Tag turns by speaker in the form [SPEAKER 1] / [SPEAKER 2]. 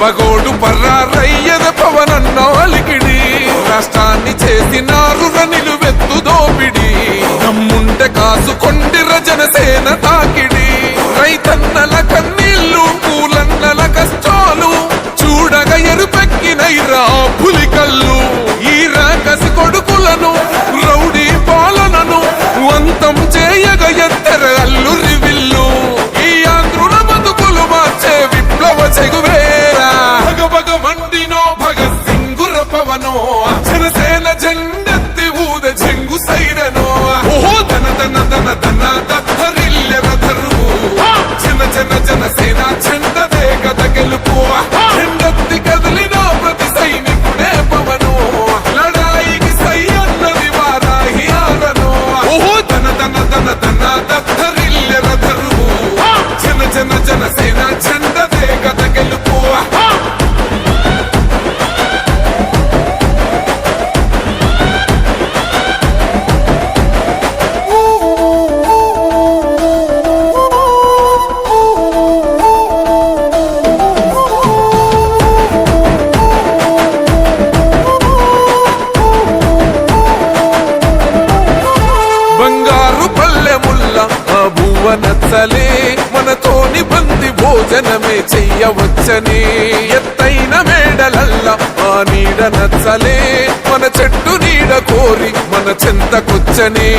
[SPEAKER 1] పగోడు పర్రారయ్యద పవనన్న అలికిడి. చేసి చేసినారున నిలువెత్తు దోపిడి. నమ్ముంటే కాసుకొండిర జనసేన తాకిడి. రైతన్నల కన్నీళ్ళు పూలన్నల కష్టాలు. చూడగ ఎరుపెక్కినైరా పులి కళ్ళు. ఈ రాకసి కొడుకులను రౌడీ పాలనను వంతం చేయగ ఎత్తర అల్లురి ఆ నచ్చలే మనతోని బంది భోజనమే చెయ్యవచ్చని. ఎత్తైన మేడలల్ల ఆ నీడ నచ్చలే మన చెట్టు నీడ కోరి మన చెంతకొచ్చని.